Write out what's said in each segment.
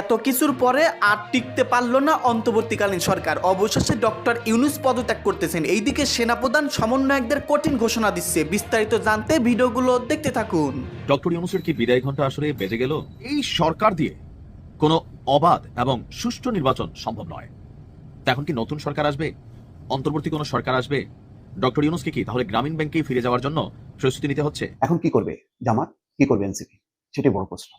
এত কিছুর পরে আর টিকতে পারল না অন্তর্বর্তীকালীন সরকার। অবশেষে ডক্টর ইউনুস পদত্যাগ করতেছেন। এইদিকে সেনাপ্রধান সমন্বয়কদের কঠিন ঘোষণা দিচ্ছে। বিস্তারিত জানতে ভিডিওগুলো দেখতে থাকুন। ডক্টর ইউনুসের কি বিদায় ঘণ্টা আসলে বেজে গেল? এই সরকার দিয়ে কোনো অবাধ এবং সুষ্ঠু নির্বাচন সম্ভব নয়। তা এখন কি নতুন সরকার আসবে? অন্তর্বর্তী কোনো সরকার আসবে? ডক্টর ইউনুসকে কি তাহলে গ্রামীণ ব্যাংকে ফিরে যাওয়ার জন্য প্রস্তুতি নিতে হচ্ছে? এখন কি করবে জামাত? কি করবে এনসিপি? সেটাই বড় প্রশ্ন।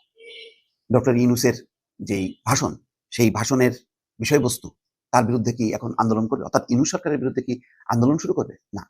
ডক্টর ইউনুসের যেই ভাষণ, সেই ভাষণের বিষয়বস্তু, তার বিরুদ্ধে কি এখন আন্দোলন করবে? অর্থাৎ ইনু সরকারের বিরুদ্ধে কি আন্দোলন শুরু করবে? না।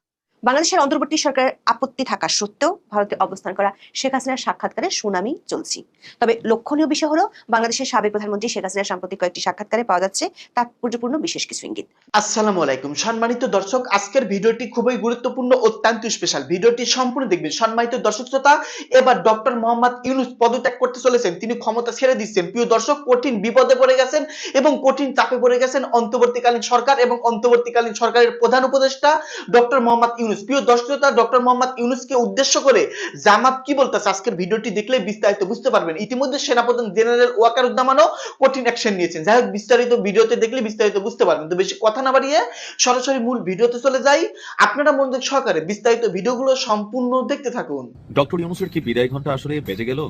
বাংলাদেশের অন্তর্বর্তী সরকারের আপত্তি থাকা সত্ত্বেও ভারতে অবস্থান করা শেখ হাসিনার সাক্ষাৎকারে সুনামি চলছে। তবে লক্ষণীয় বিষয় হলো, বাংলাদেশের সাবেক প্রধানমন্ত্রী শেখ হাসিনার সাম্প্রতিক কয়েকটি সাক্ষাৎকারে পাওয়া যাচ্ছে তাৎপর্যপূর্ণ বিশেষ কিছু ইঙ্গিত। আসসালামু আলাইকুম। সম্মানিত দর্শক, আজকের ভিডিওটি খুবই গুরুত্বপূর্ণ, অত্যন্ত স্পেশাল ভিডিওটি সম্পূর্ণ দেখবেন। সম্মানিত দর্শক শ্রোতা, এবার ডক্টর মোহাম্মদ ইউনুস পদত্যাগ করতে চলেছেন। তিনি ক্ষমতা ছেড়ে দিচ্ছেন। প্রিয় দর্শক, কঠিন বিপদে পড়ে গেছেন এবং কঠিন চাপে পড়ে গেছেন অন্তর্বর্তীকালীন সরকার এবং অন্তর্বর্তীকালীন সরকারের প্রধান উপদেষ্টা ডক্টর মোহাম্মদ ইউনুস। প্রিয় দর্শক ডক্টর মোহাম্মদ ইউনুসকে উদ্দেশ্য করে জামাত কি বলতেছে? আজকের ভিডিওটি দেখলে বিস্তারিত বুঝতে পারবেন। ইতিমধ্যে সেনাপ্রধান জেনারেল ওয়াকার উদ্দামানও কঠিন অ্যাকশন নিয়েছেন। যাই হোক, বিস্তারিত ভিডিওতে দেখলে বিস্তারিত বুঝতে পারবেন। তো বেশি কথা না বাড়িয়ে সরাসরি মূল ভিডিওতে চলে যাই। আপনারা মনোযোগ সহকারে বিস্তারিত ভিডিওগুলো সম্পূর্ণ দেখতে থাকুন। ডক্টর ইউনুসের কি বিদায় ঘণ্টা আসলে বেজে গেল?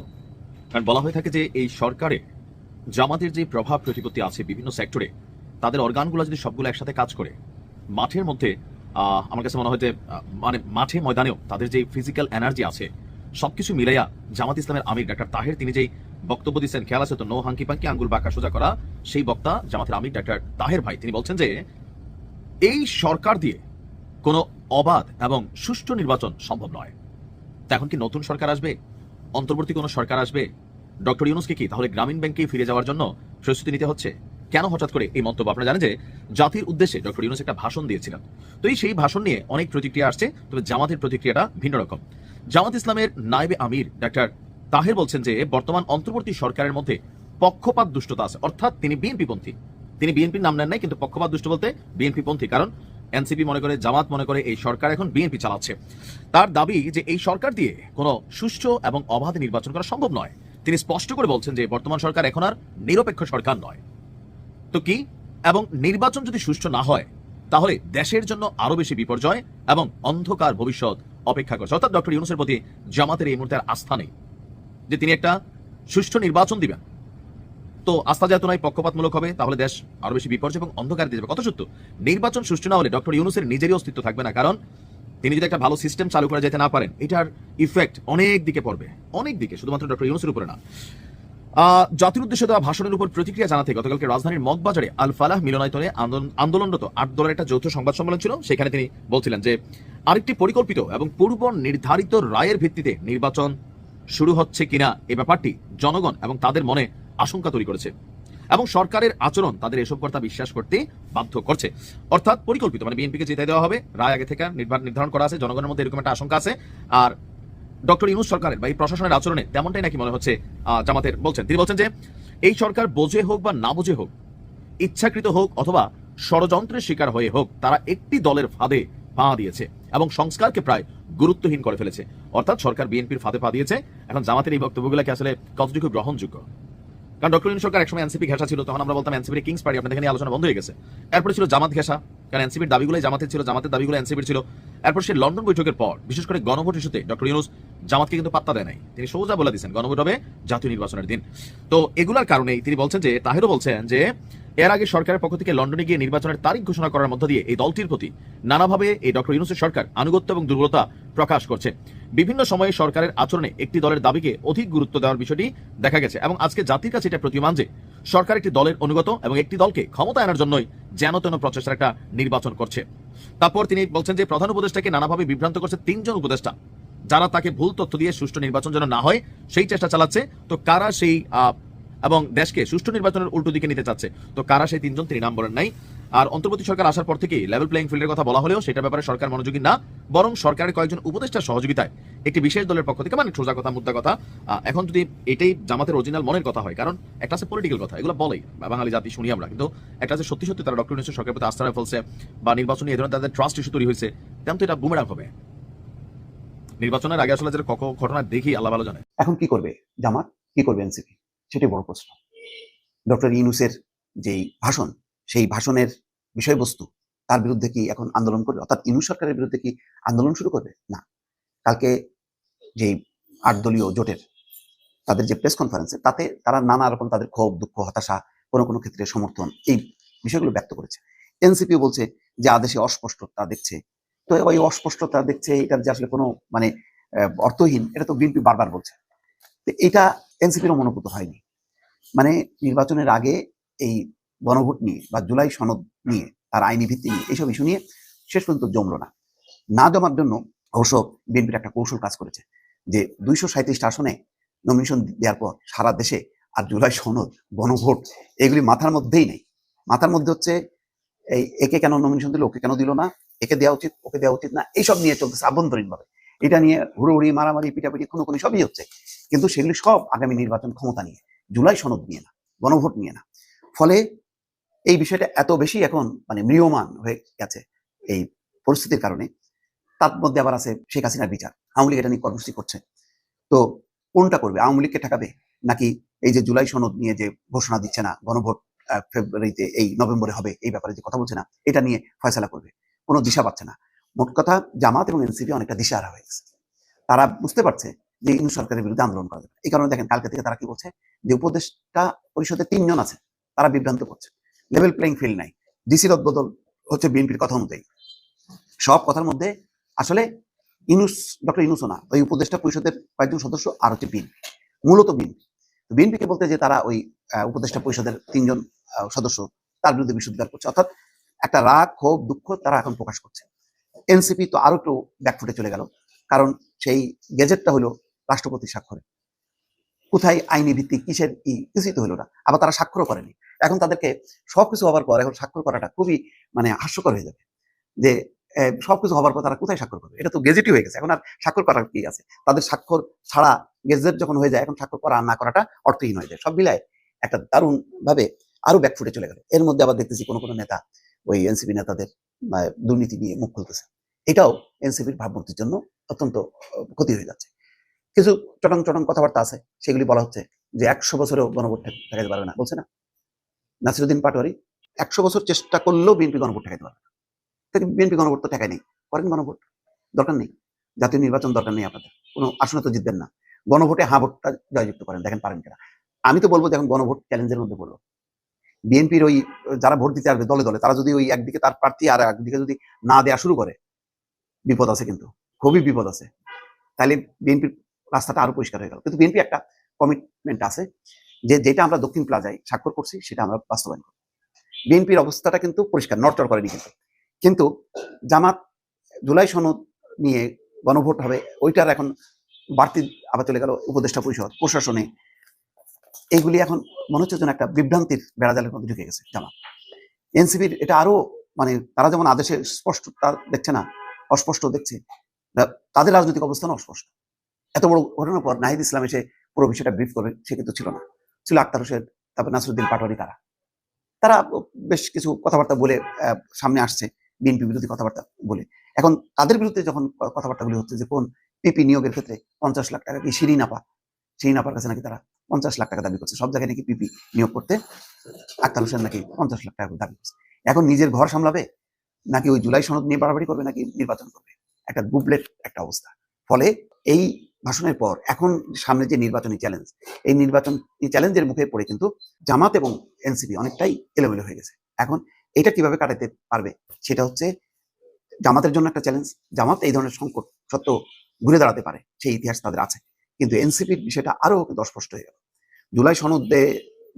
কারণ বলা হয়ে থাকে যে, এই সরকারে জামাতের যে প্রভাব, প্রতিপত্তি আছে বিভিন্ন সেক্টরে তাদের অর্গানগুলো যদি সবগুলো একসাথে কাজ করে, মাঠের মধ্যে আমার কাছে মনে হয় যে মানে মাঠে, ময়দানেও তাদের যে ফিজিক্যাল এনার্জি আছে, সবকিছু মিলাইয়া জামাত ইসলামের আমির ডাক্তার তাহের, তিনি যেই বক্তব্য দিচ্ছেন, খেয়াল আছে তো, নো হাঙ্কি পাঙ্কি, আঙ্গুল বাঁকা সোজা করা, সেই বক্তা জামাতের আমির ডাক্তার তাহের ভাই। তিনি বলছেন যে, এই সরকার দিয়ে কোনো অবাধ এবং সুষ্ঠু নির্বাচন সম্ভব নয়। এখন কি নতুন সরকার আসবে? অন্তর্বর্তী কোনো সরকার আসবে? ডক্টর ইউনুসকে কি তাহলে গ্রামীণ ব্যাংকেই ফিরে যাওয়ার জন্য প্রস্তুতি নিতে হচ্ছে? কেন হঠাৎ করে এই মন্তব্য? আপনারা জানেন যে জাতির উদ্দেশ্যে ডক্টর ইউনুস একটা ভাষণ দিয়েছিলেন। তো এই সেই ভাষণ নিয়ে অনেক প্রতিক্রিয়া আসছে, তবে জামাতের প্রতিক্রিয়াটা ভিন্ন রকম। জামাত ইসলামের নায়েবে আমির ডাক্তার তাহের বলছেন যে, বর্তমান অন্তর্বর্তী সরকারের মধ্যে পক্ষপাত দুষ্টতা আছে। অর্থাৎ তিনি বিএনপি পন্থী। তিনি বিএনপির নাম নেন নাই, কিন্তু পক্ষপাত দুষ্ট বলতে বিএনপি পন্থী। কারণ এনসিপি মনে করে, জামাত মনে করে এই সরকার এখন বিএনপি চালাচ্ছে। তার দাবি যে এই সরকার দিয়ে কোনো সুষ্ঠু এবং অবাধ নির্বাচন করা সম্ভব নয়। তিনি স্পষ্ট করে বলছেন যে, বর্তমান সরকার এখন আর নিরপেক্ষ সরকার নয়। তো কি? এবং নির্বাচন যদি সুষ্ঠু না হয়, তাহলে দেশের জন্য আরও বেশি বিপর্যয় এবং অন্ধকার ভবিষ্যৎ অপেক্ষা করছে। অর্থাৎ ডক্টর ইউনুসের প্রতি জামাতের এই মুহূর্তে আস্থা নেই যে তিনি একটা সুষ্ঠু নির্বাচন দিবেন। তো আস্থা যেহেতু নয় পক্ষপাতমূলক হবে, তাহলে দেশ আরও বেশি বিপর্যয় এবং অন্ধকার দিয়ে যাবে। কত সত্য, নির্বাচন সুষ্ঠু না হলে ডক্টর ইউনুসের নিজেরই অস্তিত্ব থাকবে না, কারণ তিনি যদি একটা ভালো সিস্টেম চালু করা যেতে না পারেন, এটার ইফেক্ট অনেক দিকে পড়বে। অনেক দিকে, শুধুমাত্র ডক্টর ইউনুসের উপরে না। জাতির উদ্দেশ্যে দেওয়া ভাষণের উপর প্রতিক্রিয়া জানাতে গতকালকে রাজধানীর মগবাজারে আল ফালাহ মিলনায়তনে আন্দোলন- আন্দোলনরত আট দলের একটা যৌথ সংবাদ সম্মেলন ছিল। সেখানে তিনি বলছিলেন যে, আরেকটি পরিকল্পিত এবং পূর্ব নির্ধারিত রায়ের ভিত্তিতে নির্বাচন শুরু হচ্ছে কিনা এ ব্যাপারটি জনগণ এবং তাদের মনে আশঙ্কা তৈরি করেছে এবং সরকারের আচরণ তাদের এসব কথা বিশ্বাস করতে বাধ্য করছে। অর্থাৎ পরিকল্পিত মানে বিএনপিকে জিতে দেওয়া হবে, রায় আগে থেকে নির্ধারণ করা আছে, জনগণের মধ্যে এরকম একটা আশঙ্কা আছে। আর ডক্টর ইউনুস সরকারের বা এই প্রশাসনের আচরণে তেমনটাই নাকি মনে হচ্ছে জামাতের বলছেন। তিনি বলছেন যে, এই সরকার বোঝে হোক বা না বুঝে হোক, ইচ্ছাকৃত হোক অথবা ষড়যন্ত্রের শিকার হয়ে হোক, তারা একটি দলের ফাঁদে পা দিয়েছে এবং সংস্কারকে প্রায় গুরুত্বহীন করে ফেলেছে। অর্থাৎ সরকার বিএনপির ফাঁদে পা দিয়েছে। এখন জামাতের এই বক্তব্যগুলোকে আসলে কতটুকু গ্রহণযোগ্য? কারণ ডক্টর ইউনুস সরকার একসময় এনসিপি ঘেঁষা ছিল, তখন আমরা বলতাম এনসিপির কিংস পার্টি, আপনাদের এখানে আলোচনা বন্ধ হয়ে গেছে। এরপরে ছিল জামাত ঘেঁষা। কারণ এনসিপির দাবিগুলোই জামাতের ছিল, জামাতের দাবিগুলো এনসিপির ছিল। এরপর সে লন্ডন বৈঠকের পর, বিশেষ করে গণভোট ইস্যুতে ডক্টর ইউনুস জামাতকে কিন্তু পাত্তা দেয় নাই। তিনি সোজা বলে দিয়েছেন, গণভোট হবে জাতীয় নির্বাচনের দিন। তো এগুলার কারণেই তিনি বলছেন যে, তাহেরও বলছেন যে, এর আগে সরকারের পক্ষ থেকে লন্ডনে গিয়ে নির্বাচনের তারিখ ঘোষণা করার মধ্য দিয়ে এই দলটির প্রতি নানাভাবে এই ডক্টর ইউনুসের সরকার আনুগত্য এবং দুর্বলতা প্রকাশ করছে। বিভিন্ন সময়ে সরকারের আচরণে একটি দলের দাবিকে অধিক গুরুত্ব দেওয়ার বিষয়টি দেখা গেছে এবং আজকে জাতির কাছে এটা প্রতিমান যে, সরকার একটি দলের অনুগত এবং একটি দলকে ক্ষমতা আনার জন্যই যেন তেন প্রচেষ্টার একটা নির্বাচন করছে। তারপর তিনি বলছেন যে প্রধান উপদেষ্টাকে নানাভাবে বিভ্রান্ত করছে তিনজন উপদেষ্টা, যারা তাকে ভুল তথ্য দিয়ে সুষ্ঠু নির্বাচন যেন না হয়, সেই চেষ্টা চালাচ্ছে। তো কারা সেই এবং দেশকে সুষ্ঠু নির্বাচনের উল্টো দিকে নিতে চাচ্ছে? তো কারা সেই তিনজন? তিনি নাম বলেন নাই। আর অন্তর্বর্তী সরকার আসার পর থেকেই লেভেল প্লেইং ফিল্ডের কথা বলা হলেও সেটার ব্যাপারে সরকার মনোযোগী না, বরং সরকারের কয়েকজন উপদেষ্টার সহযোগিতায় একটি বিশেষ দলের পক্ষ থেকে মানে সোজা কথা, মুদ্রা কথা এখন যদি এটাই জামাতের অরিজিনাল মনের কথা হয়, কারণ একটা আছে পলিটিক্যাল কথা, এগুলো বলেই, বাঙালি জাতি শুনি আমরা, কিন্তু একটা আছে সত্যি সত্যি তারা ডক্টর ইউনুসের সরকারের প্রতি আস্থা ফেলছে বা নির্বাচনী এই ধরনের তাদের ট্রাস্ট ইস্যু তৈরি হয়েছে, তেমন তো এটা বুমেরাং হবে। নির্বাচনের আগে আসলে যেটা কখন ঘটনা দেখি, আল্লাহ ভালো জানে। এখন কি করবে জামাত? কি করবে এনসিপি? সেটাই বড় প্রশ্ন। ডক্টর ইউনুসের যেই ভাষণ সেই ভাষণের বিষয়বস্তু, তার বিরুদ্ধে কি এখন আন্দোলন করবে? অর্থাৎ ইউনুস সরকারের বিরুদ্ধে কি আন্দোলন শুরু করবে? না। কালকে যেই আট দলীয় জোটের তাদের যে প্রেস কনফারেন্সে তাতে তারা নানা রকম তাদের ক্ষোভ, দুঃখ, হতাশা, কোনো কোনো ক্ষেত্রে সমর্থন, এই বিষয়গুলো ব্যক্ত করেছে। এনসিপিও বলছে যে আদেশে অস্পষ্টতা দেখছে। তো ওই অস্পষ্টতা দেখছে, এটার যে আসলে কোনো মানে অর্থহীন, এটা তো বিএনপি বারবার বলছে। তো এটা এনসিপিরও মনোভূত হয়নি। মানে নির্বাচনের আগে এই গণভোট নিয়ে বা জুলাই সনদ নিয়ে তার আইনি ভিত্তি নিয়ে এইসব ইস্যু নিয়ে শেষ পর্যন্ত জমলো না। না জমার জন্য অবশ্য বিএনপির একটা কৌশল কাজ করেছে যে দুইশো সাঁত্রিশটা আসনে নমিনেশন দেওয়ার পর সারা দেশে আর জুলাই সনদ গণভোট এগুলি মাথার মধ্যেই নেই। মাথার মধ্যে হচ্ছে এই একে কেন নমিনেশন দিল, ওকে কেন দিল না, একে দেওয়া উচিত, ওকে দেওয়া উচিত না, এইসব নিয়ে চলতেছে আভ্যন্তরীণ ভাবে এটা নিয়ে হুড়োহুড়ি, মারামারি, পিটাপিটি কোনো কোনো সবই হচ্ছে। কিন্তু সেগুলি সব আগামী নির্বাচন ক্ষমতা নিয়ে, জুলাই সনদ নিয়ে না গণভোট নিয়ে না। ফলে এই বিষয়টা এত বেশি এখন মানে ম্রিয়মান হয়ে গেছে এই পরিস্থিতির কারণে। তার মধ্যে আবার আছে শেখ হাসিনার বিচার। আওয়ামী লীগ এটা নিয়ে কর্মসূচি করছে। তো কোনটা করবে? আওয়ামী লীগকে ঠেকাবে? নাকি এই যে জুলাই সনদ নিয়ে যে ঘোষণা দিচ্ছে না, গণভোট ফেব্রুয়ারিতে এই নভেম্বরে হবে এই ব্যাপারে যে কথা বলছে না, এটা নিয়ে ফয়সলা করবে? কোনো দিশা পাচ্ছে না। মোট কথা জামাত এবং এনসিপি অনেকটা দিশাহারা হয়ে গেছে। তারা বুঝতে পারছে যে ইনু সরকারের বিরুদ্ধে আন্দোলন করা যাবে এই কারণে দেখেন কালকে থেকে তারা কি বলছে? যে উপদেষ্টা পরিষদে তিনজন আছে, তারা বিভ্রান্ত করছে। লেভেল প্লেইং ফিল্ড নাই। ডিসির বদল হচ্ছে বিএনপির কথা অনুযায়ী। সব কথার মধ্যে আসলে ইনুস, ডক্টর ইনুসও না, ওই উপদেষ্টা পরিষদের কয়েকজন সদস্য আর হচ্ছে বিএনপি মূলত বিএনপি বিএনপিকে বলতে যে তারা ওই উপদেষ্টা পরিষদের তিনজন সদস্য, তার বিরুদ্ধে বিশুদ্ধার করছে। অর্থাৎ একটা রাগ, ক্ষোভ, দুঃখ তারা এখন প্রকাশ করছে। এনসিপি তো আরও একটু ব্যাকফুটে চলে গেল, কারণ সেই গেজেটটা হলো রাষ্ট্রপতির স্বাক্ষরে। কোথায় আইনি ভিত্তিক কিসের কি কিছুই তো হলো না। আবার তারা স্বাক্ষরও করেনি। এখন তাদেরকে সবকিছু হবার পর এখন স্বাক্ষর করাটা খুবই মানে হাস্যকর হয়ে যাবে। যে সবকিছু হবার পর তারা কোথায় স্বাক্ষর করবে? এটা তো গেজেটই হয়ে গেছে। এখন আর স্বাক্ষর করার কি আছে? তাদের স্বাক্ষর ছাড়া গেজেট যখন হয়ে যায়, এখন স্বাক্ষর করা না করাটা অর্থহীন হয়ে যায়। সব মিলায় একটা দারুণ ভাবে আরও ব্যাকফুটে চলে গেল। এর মধ্যে আবার দেখতেছি কোনো কোনো নেতা ওই এনসিপি নেতাদের দুর্নীতি নিয়ে মুখ খুলতেছে। এটাও এনসিপির ভাবমূর্তির জন্য অত্যন্ত ক্ষতি হয়ে যাচ্ছে। কিছু চটং চটং কথাবার্তা আছে। সেগুলি বলা হচ্ছে যে একশো বছরেও গণভোট ঠেকাতে পারবে না। বলছে না? নাসিরুদ্দিন পাটোয়ারি একশো বছর চেষ্টা করলেও বিএনপি গণভোট ঠেকাতে পারবে না। বিএনপি গণভোট তো ঠেকায় নেই? করেন গণভোট? দরকার নেই। জাতীয় নির্বাচন দরকার নেই আপনাদের। কোনো আসনে তো জিতবেন না। গণভোটে হা ভোটটা জয়যুক্ত করেন, দেখেন পারেন কিনা। আমি তো বলব যে এখন গণভোট চ্যালেঞ্জের মধ্যে বলব বিএনপির ওই, যারা ভোট দিতে আসবে দলে দলে, তারা যদি ওই একদিকে তার প্রার্থী আর একদিকে যদি না দেয়া শুরু করে, বিপদ আছে কিন্তু। খুবই বিপদ আছে। তাহলে বিএনপির রাস্তাটা আরও পরিষ্কার হয়ে গেল। কিন্তু বিএনপি একটা কমিটমেন্ট আছে। যে যেটা আমরা দক্ষিণ প্লাজায় স্বাক্ষর করছি, সেটা আমরা বাস্তবায়ন করব। বিএনপির অবস্থাটা কিন্তু পরিষ্কার, নড়চড় করেনি কিন্তু। কিন্তু জামাত জুলাই সনদ নিয়ে গণভোট হবে, ওইটার এখন বাড়তি আবার চলে গেল উপদেষ্টা পরিষদ, প্রশাসনে। এইগুলি এখন মনে হচ্ছে একটা বিভ্রান্তির বেড়াজালের মধ্যে ঢুকে গেছে জামাত। এনসিপির এটা আরও মানে তারা যেমন আদেশে স্পষ্টতা দেখছে না, অস্পষ্ট দেখছে তাদের রাজনৈতিক অবস্থান অস্পষ্ট। এত বড় ঘটনার পর নাহিদ ইসলাম এসে পুরো বিষয়টা ব্রিফ করে সে কিন্তু ছিল না। ছিল আক্তার হোসেন, তারপর নাসরুদ্দিন পাটোয়ারি তারা। তারা বেশ কিছু কথাবার্তা বলে সামনে আসছে, বিএনপি বিরোধী কথাবার্তা বলে। এখন তাদের বিরুদ্ধে যখন কথাবার্তাগুলি হচ্ছে যে কোন পিপি নিয়োগের ক্ষেত্রে পঞ্চাশ লাখ টাকা কি শিরিন আপা শিরিন আপার কাছে নাকি তারা পঞ্চাশ লাখ টাকা দাবি করছে। সব জায়গায় নাকি পিপি নিয়োগ করতে আক্তার হোসেন নাকি পঞ্চাশ লাখ টাকা দাবি করছে। এখন নিজের ঘর সামলাবে? নাকি ওই জুলাই সনদ নিয়ে বাড়াবাড়ি করবে? নাকি নির্বাচন করবে? একটা গুবলেট একটা অবস্থা। ফলে এই ভাষণের পর এখন সামনে যে নির্বাচনী চ্যালেঞ্জ এই নির্বাচন চ্যালেঞ্জের মুখে পড়ে কিন্তু জামাত এবং এনসিপি অনেকটাই এলোমেলো হয়ে গেছে। এখন এটা কীভাবে কাটাতে পারবে সেটা হচ্ছে জামাতের জন্য একটা চ্যালেঞ্জ জামাত এই ধরনের সংকট সত্য ঘুরে দাঁড়াতে পারে, সেই ইতিহাস তাদের আছে। কিন্তু এনসিপির বিষয়টা আরও কিন্তু অস্পষ্ট হয়ে গেল। জুলাই সনদে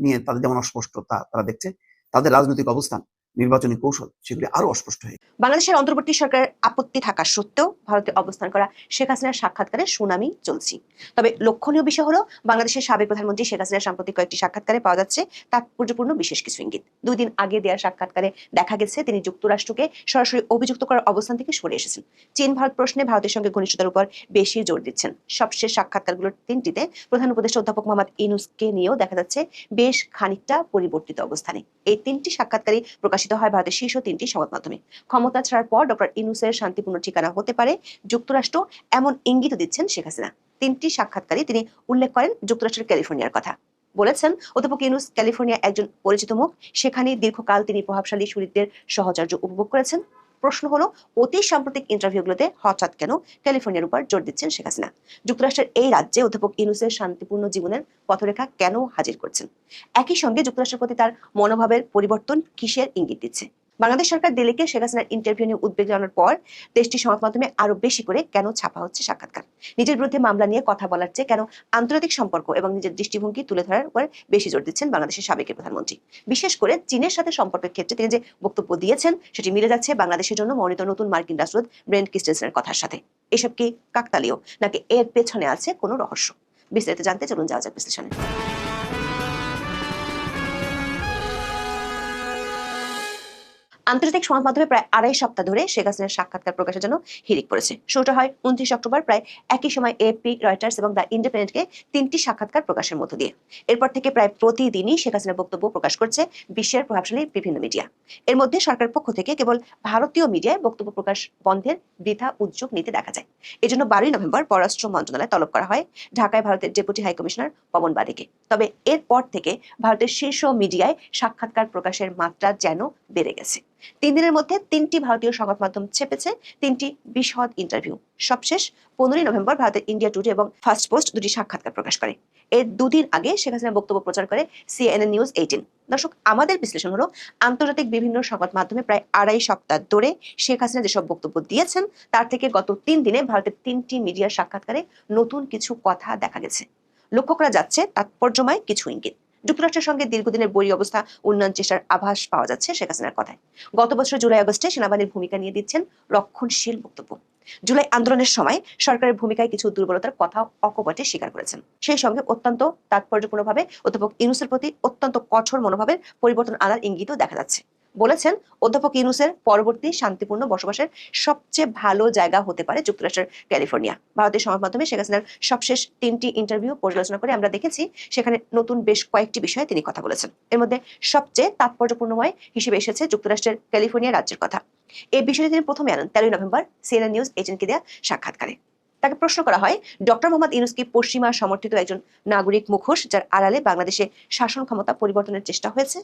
নিয়ে তাদের যেমন অস্পষ্টতা তারা দেখছে, তাদের রাজনৈতিক অবস্থান নির্বাচনী কৌশল সেগুলি আরও অস্পষ্ট হয়ে বাংলাদেশের অন্তর্বর্তী সরকারের আপত্তি থাকা সত্ত্বেও ভারতে অবস্থান করা শেখ হাসিনার সাক্ষাৎকারে সুনামি চলছে। তবে লক্ষণীয় বিষয় হলো, বাংলাদেশের সাবেক প্রধানমন্ত্রী শেখ হাসিনার সাম্প্রতিক কয়েকটি সাক্ষাৎকারে পাওয়া যাচ্ছে তাৎপর্যপূর্ণ বিশেষ কিছু ইঙ্গিত। দুই দিন আগে দেওয়া সাক্ষাৎকারে দেখা গেছে, তিনি যুক্তরাষ্ট্রকে সরাসরি অভিযুক্ত করার অবস্থান থেকে সরে এসেছেন। চীন, ভারত প্রশ্নে ভারতের সঙ্গে ঘনিষ্ঠতার উপর বেশি জোর দিচ্ছেন। সবশেষ সাক্ষাৎকারগুলোর তিনটিতে প্রধান উপদেষ্টা অধ্যাপক মোহাম্মদ ইনুসকে নিয়েও দেখা যাচ্ছে, বেশ খানিকটা পরিবর্তিত অবস্থানে। এই তিনটি সাক্ষাৎকারই প্রকাশিত হয় ভারতের শীর্ষ তিনটি সংবাদ মাধ্যমে। ক্ষমতা ছাড়ার পর ডক্টর ইনুসের শান্তিপূর্ণ ঠিকানা হতে পারে যুক্তরাষ্ট্র, এমন ইঙ্গিত দিচ্ছেন শেখ হাসিনা। তিনটি সাক্ষাৎকারই তিনি উল্লেখ করেন যুক্তরাষ্ট্রের ক্যালিফোর্নিয়ার কথা। বলেছেন, অধ্যাপক ইউনুস ক্যালিফোর্নিয়া একজন পরিচিত মুখ। সেখানে দীর্ঘকাল তিনি প্রভাবশালী সুরিতদের সহচর্য উপভোগ করেছেন। প্রশ্ন হলো, অতি সাম্প্রতিক ইন্টারভিউগুলোতে হঠাৎ কেন ক্যালিফোর্নিয়ার উপর জোর দিচ্ছেন শেখ হাসিনা? যুক্তরাষ্ট্রের এই রাজ্যে অধ্যাপক ইনুসের শান্তিপূর্ণ জীবনের পথরেখা কেন হাজির করছেন? একই সঙ্গে যুক্তরাষ্ট্রের প্রতি তার মনোভাবের পরিবর্তন কিসের ইঙ্গিত দিচ্ছে? বাংলাদেশ সরকার দিল্লিকে শেখ হাসিনার ইন্টারভিউ নিয়ে উদ্বেগ জানানোর পর দেশটির সংবাদ মাধ্যমে আরও বেশি করে কেন ছাপা হচ্ছে সাক্ষাৎকার? নিজের বিরুদ্ধে মামলা নিয়ে কথা বলার চেয়ে কেন আন্তর্জাতিক সম্পর্ক এবং নিজের দৃষ্টিভঙ্গি তুলে ধরার উপর বেশি জোর দিচ্ছেন বাংলাদেশের সাবেক প্রধানমন্ত্রী। বিশেষ করে চীনের সাথে সম্পর্কের ক্ষেত্রে তিনি যে বক্তব্য দিয়েছেন, সেটি মিলে যাচ্ছে বাংলাদেশের জন্য মনোনীত নতুন মার্কিন রাষ্ট্রদূত ব্রেন্ট ক্রিস্টেনসেনের কথার সাথে। এসব কি কাকতালীয়, নাকি এর পেছনে আছে কোনো রহস্য? বিস্তারিত জানতে চলুন যাওয়া যাক বিশ্লেষণে। আন্তর্জাতিক সংবাদ মাধ্যমে প্রায় আড়াই সপ্তাহ ধরে শেখ হাসিনার সাক্ষাৎকার প্রকাশের জন্য হিরিক পড়েছে। শুরুটা হয় উনত্রিশ অক্টোবর প্রায় একই সময় এপি রয়টার্স এবং দ্য ইন্ডিপেন্ডেন্টকে তিনটি সাক্ষাৎকার প্রকাশের মধ্য দিয়ে। এরপর থেকে প্রায় প্রতিদিনই শেখ হাসিনার বক্তব্য প্রকাশ করছে বিশ্বের প্রভাবশালী বিভিন্ন মিডিয়া এর মধ্যে সরকারের পক্ষ থেকে কেবল ভারতীয় মিডিয়ায় বক্তব্য প্রকাশ বন্ধের বৃথা উদ্যোগ নিতে দেখা যায়। এজন্য বারোই নভেম্বর পররাষ্ট্র মন্ত্রণালয় তলব করা হয় ঢাকায় ভারতের ডেপুটি হাই কমিশনার পবন বারিকে তবে এরপর থেকে ভারতের শীর্ষ মিডিয়ায় সাক্ষাৎকার প্রকাশের মাত্রা যেন বেড়ে গেছে। তিন দিনের মধ্যে তিনটি ভারতীয় সংবাদ মাধ্যম ছেপেছে তিনটি বিশদ ইন্টারভিউ সবশেষ পনেরোই নভেম্বর ভারতের ইন্ডিয়া টুডে এবং ফার্স্ট পোস্ট দুটি সাক্ষাৎকার প্রকাশ করে। এর দুদিন আগে শেখ হাসিনার বক্তব্য প্রচার করে সিএনএন নিউজ এইটিন দর্শক, আমাদের বিশ্লেষণ হলো, আন্তর্জাতিক বিভিন্ন সংবাদ মাধ্যমে প্রায় আড়াই সপ্তাহ ধরে শেখ হাসিনা যেসব বক্তব্য দিয়েছেন, তার থেকে গত তিন দিনে ভারতের তিনটি মিডিয়ার সাক্ষাৎকারে নতুন কিছু কথা দেখা গেছে। লক্ষ্য করা যাচ্ছে, তাৎপর্যময় কিছু ইঙ্গিত। যুক্তরাষ্ট্রের সঙ্গে দীর্ঘদিনের বৈরী অবস্থা, উন্নয়ন চেষ্টার আভাস পাওয়া যাচ্ছে শেখ হাসিনার কথায়। গত বছর জুলাই আগস্টে সেনাবাহিনীর ভূমিকা নিয়ে দিচ্ছেন রক্ষণশীল বক্তব্য। জুলাই আন্দোলনের সময় সরকারের ভূমিকায় কিছু দুর্বলতার কথা অকপটে স্বীকার করেছেন। সেই সঙ্গে অত্যন্ত তাৎপর্যপূর্ণভাবে অধ্যাপক ইউনুসের প্রতি অত্যন্ত কঠোর মনোভাবের পরিবর্তন আনার ইঙ্গিতও দেখা যাচ্ছে। বলেছেন, অধ্যাপক ইউনুসের পরবর্তী শান্তিপূর্ণ বসবাসের সবচেয়ে ভালো জায়গা হতে পারে যুক্তরাষ্ট্রের ক্যালিফোর্নিয়া। ভারতের সংবাদ মাধ্যমে শেখ হাসিনার সবশেষ তিনটি ইন্টারভিউ পর্যালোচনা করে আমরা দেখেছি, সেখানে নতুন বেশ কয়েকটি বিষয়ে তিনি কথা বলেছেন। এর মধ্যে সবচেয়ে তাৎপর্যপূর্ণময় হিসেবে এসেছে যুক্তরাষ্ট্রের ক্যালিফোর্নিয়া রাজ্যের কথা। এই বিষয়টি তিনি প্রথমে আনেন তেরোই নভেম্বর, সিএনএন নিউজ এজেন্টকে দেওয়া সাক্ষাৎকারে। তাকে প্রশ্ন করা হয়, ডক্টর মোহাম্মদ ইউনুস কি পশ্চিমা সমর্থিত একজন নাগরিক মুখোশ যার আড়ালে বাংলাদেশে শাসন ক্ষমতা পরিবর্তনের চেষ্টা হয়েছে?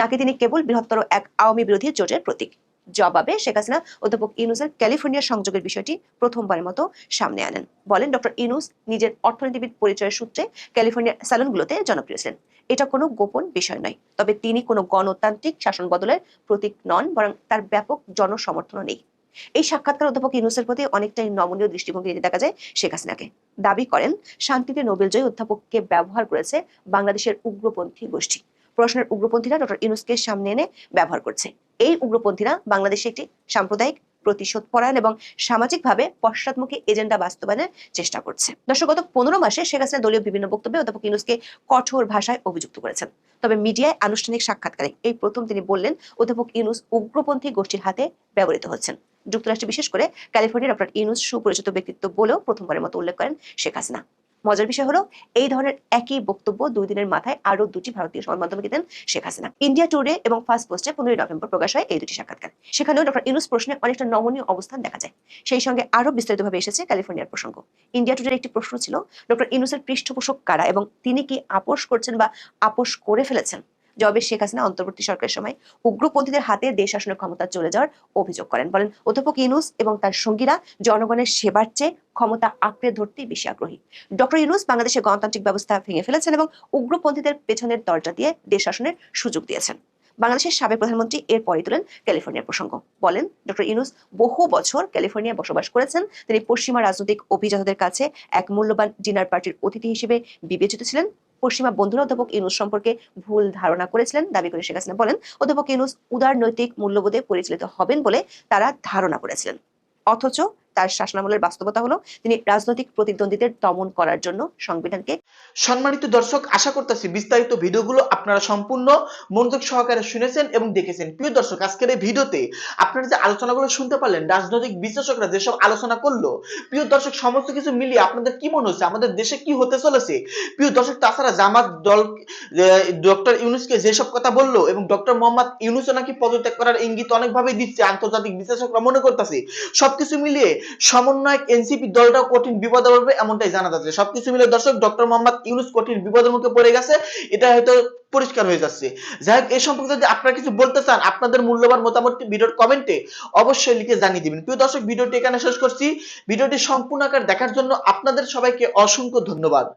নাকি তিনি কেবল বৃহত্তর এক আওয়ামী বিরোধী জোটের প্রতীক? জবাবে শেখ হাসিনা অধ্যাপক ইউনুসের ক্যালিফোর্নিয়া সংযোগের বিষয়টি প্রথমবারের মতো সামনে আনেন। বলেন, ডক্টর ইউনুস নিজের অর্থনীতিবিদ পরিচয়ের সূত্রে ক্যালিফোর্নিয়া স্যালনগুলোতে জনপ্রিয় ছিলেন। এটা কোনো গোপন বিষয় নয়, তবে তিনি কোনো গণতান্ত্রিক শাসন বদলের প্রতীক নন, বরং তার ব্যাপক জনসমর্থনও নেই। এই সাক্ষাৎকার অধ্যাপক ইউনুসের প্রতি অনেকটাই নমনীয় দৃষ্টিভঙ্গি নিতে দেখা যায় শেখ হাসিনাকে। দাবি করেন, শান্তিতে নোবেলজয়ী অধ্যাপককে ব্যবহার করেছে বাংলাদেশের উগ্রপন্থী গোষ্ঠী। প্রশ্নের উগ্রপন্থীরা ডক্টর ইউনুসকে সামনে এনে ব্যবহার করছে। এই উগ্রপন্থীরা বাংলাদেশে একটি সাম্প্রদায়িক প্রতিশোধ পরায়ণ এবং সামাজিকভাবে পশ্চাৎমুখী এজেন্ডা বাস্তবায়নের চেষ্টা করছে। দর্শক, গত পনেরো মাসে শেখ হাসিনা দলীয় বিভিন্ন বক্তব্যে অধ্যাপক ইউনুসকে কঠোর ভাষায় অভিযুক্ত করেছেন। তবে মিডিয়ায় আনুষ্ঠানিক সাক্ষাৎকারে এই প্রথম তিনি বললেন, অধ্যাপক ইউনুস উগ্রপন্থী গোষ্ঠীর হাতে ব্যবহৃত হচ্ছেন। যুক্তরাষ্ট্রে বিশেষ করে ক্যালিফোর্নিয়া ডক্টর ইউনুস সুপরিচিত ব্যক্তিত্ব বলেও প্রথমবারের মতো উল্লেখ করেন শেখ হাসিনা। মজার বিষয় হলো, এই ধরনের একই বক্তব্য দুই দিনের মাথায় আরও দুটি ভারতীয় সংবাদ মাধ্যমে দেন শেখ হাসিনা। ইন্ডিয়া টুডে এবং ফার্স্ট পোস্টে পনেরোই নভেম্বর প্রকাশ হয় এই দুটি সাক্ষাৎকার। সেখানেও ডক্টর ইউনুস প্রশ্নে অনেকটা নমনীয় অবস্থান দেখা যায়। সেই সঙ্গে আরও বিস্তারিতভাবে এসেছে ক্যালিফোর্নিয়ার প্রসঙ্গ। ইন্ডিয়া টুডের একটি প্রশ্ন ছিল, ডক্টর ইউনুসের পৃষ্ঠপোষক কারা এবং তিনি কি আপোষ করছেন বা আপোষ করে ফেলেছেন? জবাবে শেখ হাসিনা অন্তর্বর্তী সরকারের সময় উগ্রপন্থীদের হাতে দেশ শাসনের ক্ষমতা চলে যাওয়ার অভিযোগ করেন। বলেন, অধ্যাপক ইউনুস এবং তার সঙ্গীরা জনগণের সেবার চেয়ে ক্ষমতা আঁকড়ে ধরতেই বেশি আগ্রহী। ডক্টর ইউনুস বাংলাদেশের গণতান্ত্রিক ব্যবস্থা ভেঙে ফেলেছেন এবং উগ্রপন্থীদের পেছনের দরজা দিয়ে দেশ শাসনের সুযোগ দিয়েছেন। বাংলাদেশের সাবেক প্রধানমন্ত্রী এর পরে তোলেন ক্যালিফোর্নিয়ার প্রসঙ্গ। বলেন, ডক্টর ইউনুস বহু বছর ক্যালিফোর্নিয়ায় বসবাস করেছেন। তিনি পশ্চিমা রাজনৈতিক অভিজাতদের কাছে এক মূল্যবান ডিনার পার্টির অতিথি হিসেবে বিবেচিত ছিলেন। পশ্চিমা বন্ধুরা অধ্যাপক ইউনুস সম্পর্কে ভুল ধারণা করেছিলেন, দাবি করে শেখ হাসিনা বলেন, অধ্যাপক ইউনুস উদার নৈতিক মূল্যবোধে পরিচালিত হবেন বলে তারা ধারণা করেছিলেন। অথচ তার শাসনামলের বাস্তবতা হলো তিনি রাজনৈতিক প্রতিদ্বন্দ্বীদের দমন করার জন্য সংবিধানকে সম্মানিত দর্শক, আশা করতেছি বিস্তারিত ভিডিওগুলো আপনারা সম্পূর্ণ মনোযোগ সহকারে শুনেছেন এবং দেখেছেন। প্রিয় দর্শক, আজকের এই ভিডিওতে আপনারা যে আলোচনাগুলো শুনতে পারলেন, রাজনৈতিক বিশ্লেষকরা যেসব আলোচনা করল, প্রিয় দর্শক, সমস্ত কিছু মিলিয়ে আপনাদের কি মনে হচ্ছে? আমাদের দেশে কি হতে চলেছে? প্রিয় দর্শক, তাছাড়া জামাত দল ডক্টর ইউনুসকে যেসব কথা বলল এবং ডক্টর মোহাম্মদ ইউনুসও নাকি পদত্যাগ করার ইঙ্গিত অনেকভাবে দিচ্ছে, আন্তর্জাতিক বিশ্লেষকরা মনে করতেছে। সবকিছু মিলিয়ে সমন্বয়ক এনসিপি দলটাও কঠিন বিপদে পড়বে এমনটাই জানা যাচ্ছে। সবকিছু মিলে দর্শক ডক্টর মোহাম্মদ ইউনুস কঠিন বিপদের মুখে পড়ে গেছে, এটা হয়তো পরিষ্কার হয়ে যাচ্ছে। যাই হোক এই সম্পর্কে যদি আপনারা কিছু বলতে চান, আপনাদের মূল্যবান মতামতটি ভিডিওর কমেন্টে অবশ্যই লিখে জানিয়ে দিবেন। প্রিয় দর্শক, ভিডিওটি এখানে শেষ করছি। ভিডিওটি সম্পূর্ণ আকার দেখার জন্য আপনাদের সবাইকে অসংখ্য ধন্যবাদ।